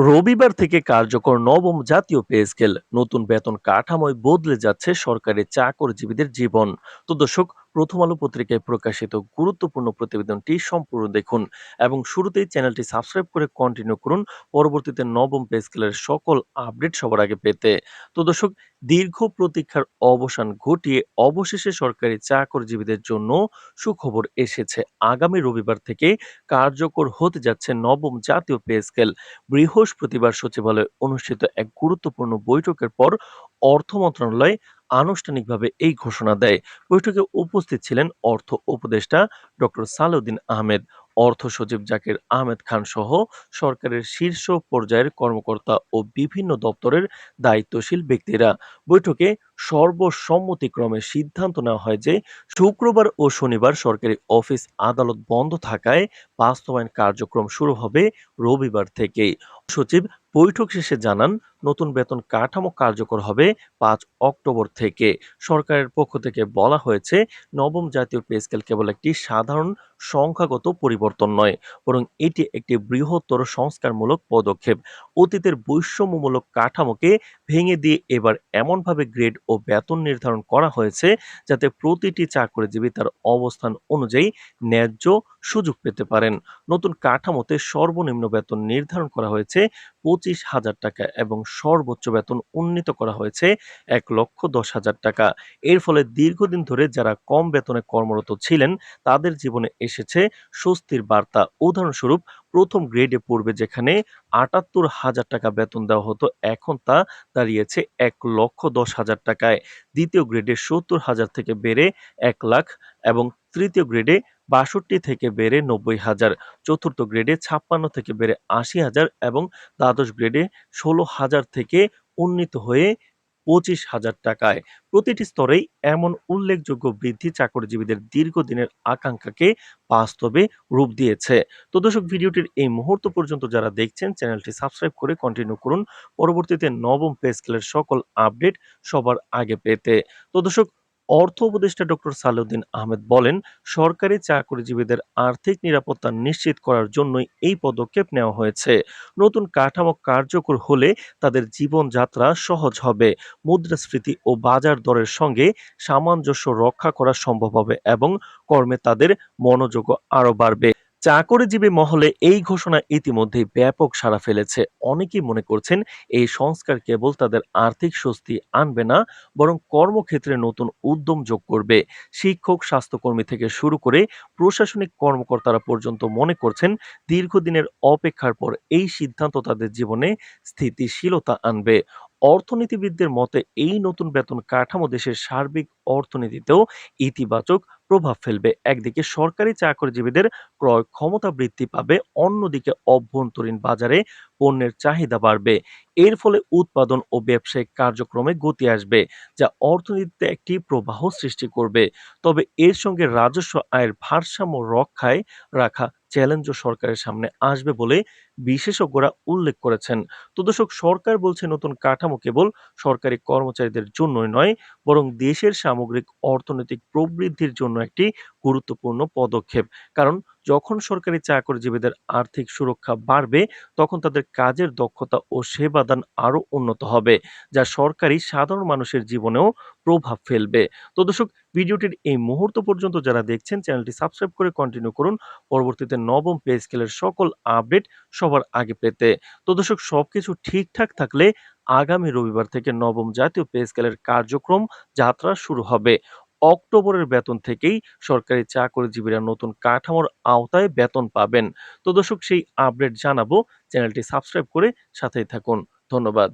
রবিবার থেকে কার্যকর নবম জাতীয় পে স্কেল, নতুন বেতন কাঠামোয় বদলে যাচ্ছে সরকারের চাকরিজীবীদের জীবন। তো দর্শক প্রথম আলো পত্রিকায় প্রকাশিত গুরুত্বপূর্ণ প্রতিবেদনটি সম্পূর্ণ দেখুন এবং শুরুতেই চ্যানেলটি সাবস্ক্রাইব করে কন্টিনিউ করুন। পরবর্তীতে নবম পে স্কেলের সকল আপডেট সবার আগে পেতে। তো দর্শক, দীর্ঘ প্রতীক্ষার অবসান ঘটিয়ে অবশেষে সরকারি চাকরিজীবীদের জন্য সুখবর এসেছে। আগামী রবিবার থেকে কার্যকর হতে যাচ্ছে নবম জাতীয় পে স্কেল বৃহস্পতিবার সচিবালয়ে অনুষ্ঠিত এক গুরুত্বপূর্ণ বৈঠকের পর অর্থ মন্ত্রণালয় আনুষ্ঠানিকভাবে এই ঘোষণা দেয়। বৈঠকে উপস্থিত ছিলেন অর্থ উপদেষ্টা ডক্টর সালাউদ্দিন আহমেদ, অর্থ সচিব জাকির আহমেদ খান সহ সরকারের শীর্ষ পর্যায়ের কর্মকর্তা ও বিভিন্ন দপ্তরের দায়িত্বশীল ব্যক্তিরা। বৈঠকে সর্বসম্মতিক্রমে সিদ্ধান্ত নেওয়া হয় যে শুক্রবার ও শনিবার সরকারি অফিস আদালত বন্ধ থাকায় বাস্তবায়ন কার্যক্রম শুরু হবে রবিবার থেকেই। সচিব বৈঠক শেষে জানান, নতুন বেতন কাঠামো কার্যকর হবে পাঁচ অক্টোবর থেকে। সরকারের পক্ষ থেকে বলা হয়েছে, নবম জাতীয় পে স্কেল কেবল একটি সাধারণ সংখ্যাগত পরিবর্তন নয়, বরং এটি একটি বৃহত্তর সংস্কারমূলক পদক্ষেপ। অতীতের বৈষম্যমূলক কাঠামোকে ভেঙে দিয়ে এবার এমনভাবে গ্রেড ও বেতন নির্ধারণ করা হয়েছে, যাতে প্রতিটি চাকরিজীবী তার অবস্থান অনুযায়ী ন্যায্য সুযোগ পেতে পারেন। নতুন কাঠামোতে সর্বনিম্ন বেতন নির্ধারণ করা হয়েছে পঁচিশ হাজার টাকা এবং সর্বোচ্চ বেতন উন্নীত করা হয়েছে এক লক্ষ দশ হাজার টাকা। এর ফলে দীর্ঘদিন ধরে যারা কম বেতনে কর্মরত ছিলেন, তাদের জীবনে এসেছে স্বস্তির বার্তা। উদাহরণস্বরূপ, প্রথম গ্রেডে পূর্বে যেখানে আটাত্তর হাজার টাকা বেতন দেওয়া হতো, এখন তা দাঁড়িয়েছে এক লক্ষ দশ হাজার টাকায়। দ্বিতীয় গ্রেডে সত্তর হাজার থেকে বেড়ে এক লাখ এবং তৃতীয় গ্রেডে বাষট্টি থেকে বেড়ে নব্বই হাজার, চতুর্থ গ্রেডে ছাপ্পান্ন থেকে বেড়ে আশি হাজার এবং দ্বাদশ গ্রেডে ষোলো হাজার থেকে উন্নীত হয়ে পঁচিশ হাজার টাকায়। প্রতিটি স্তরেই এমন উল্লেখযোগ্য বৃদ্ধি চাকরিজীবীদের দীর্ঘদিনের আকাঙ্ক্ষাকে বাস্তবে রূপ দিয়েছে। তো দর্শক, ভিডিওটির এই মুহূর্ত পর্যন্ত যারা দেখছেন, চ্যানেলটি সাবস্ক্রাইব করে কন্টিনিউ করুন। পরবর্তীতে নবম পে স্কেলের সকল আপডেট সবার আগে পেতে। তো দর্শক অর্থ উপদেষ্টা ডক্টর সালেউদ্দিন আহমেদ বলেন, সরকারি চাকরিজীবীদের আর্থিক নিরাপত্তা নিশ্চিত করার জন্যই এই পদক্ষেপ নেওয়া হয়েছে। নতুন কাঠামো কার্যকর হলে তাদের জীবনযাত্রা সহজ হবে। মুদ্রাস্ফীতি ও বাজার দরের সঙ্গে সামঞ্জস্য রক্ষা করা সম্ভব হবে এবং কর্মে তাদের মনোযোগও আরও বাড়বে। চাকরিজীবী মহলে এই ঘোষণা ইতিমধ্যেই ব্যাপক সাড়া ফেলেছে। অনেকেই মনে করছেন এই সংস্কার কেবল তাদের আর্থিক স্বস্তি আনবে না, বরং কর্মক্ষেত্রে নতুন উদ্যম যোগ করবে। শিক্ষক, স্বাস্থ্যকর্মী থেকে শুরু করে প্রশাসনিক কর্মকর্তারা পর্যন্ত মনে করছেন দীর্ঘদিনের অপেক্ষার পর এই সিদ্ধান্ত তাদের জীবনে স্থিতিশীলতা আনবে। অর্থনীতিবিদদের মতে, এই নতুন বেতন কাঠামো দেশের সার্বিক অর্থনীতিতেও ইতিবাচক প্রভাব ফেলবে। একদিকে সরকারি চাকরিজীবীদের ক্রয় ক্ষমতা বৃদ্ধি পাবে, অন্যদিকে অভ্যন্তরীণ বাজারে পণ্যের চাহিদা বাড়বে। এর ফলে উৎপাদন ও ব্যবসায়িক কার্যক্রমে গতি আসবে, যা অর্থনীতিতে একটি প্রবাহ সৃষ্টি করবে। তবে এর সঙ্গে রাজস্ব আয়ের ভারসাম্য রক্ষায় রাখা চ্যালেঞ্জও সরকারের সামনে আসবে বলে বিশেষজ্ঞরা উল্লেখ করেছেন। তো দর্শক, সরকার বলছে নতুন কাঠামো কেবল সরকারি কর্মচারীদের জন্যই নয়, বরং দেশের সামগ্রিক অর্থনৈতিক প্রবৃদ্ধির জন্য একটি গুরুত্বপূর্ণ পদক্ষেপ। কারণ যখন সরকারি চাকরিজীবীদের আর্থিক সুরক্ষা বাড়বে, তখন তাদের কাজের দক্ষতা ও সেবাদান আরও উন্নত হবে, যা সরকারি সাধারণ মানুষের জীবনেও প্রভাব ফেলবে। তো দর্শক, ভিডিওটির এই মুহূর্ত পর্যন্ত যারা দেখছেন, চ্যানেলটি সাবস্ক্রাইব করে কন্টিনিউ করুন। পরবর্তীতে নবম পে স্কেলের সকল আপডেট সবার আগে পেতে। তো দর্শক, সবকিছু ঠিকঠাক থাকলে আগামী রবিবার থেকে নবম জাতীয় পে স্কেলের কার্যক্রম, যাত্রা শুরু হবে। অক্টোবরের বেতন থেকেই সরকারি চাকরিজীবীরা নতুন কাঠামোর আওতায় বেতন পাবেন। তো দর্শক, সেই আপডেট জানাব। চ্যানেলটি সাবস্ক্রাইব করে সাথেই থাকুন। ধন্যবাদ।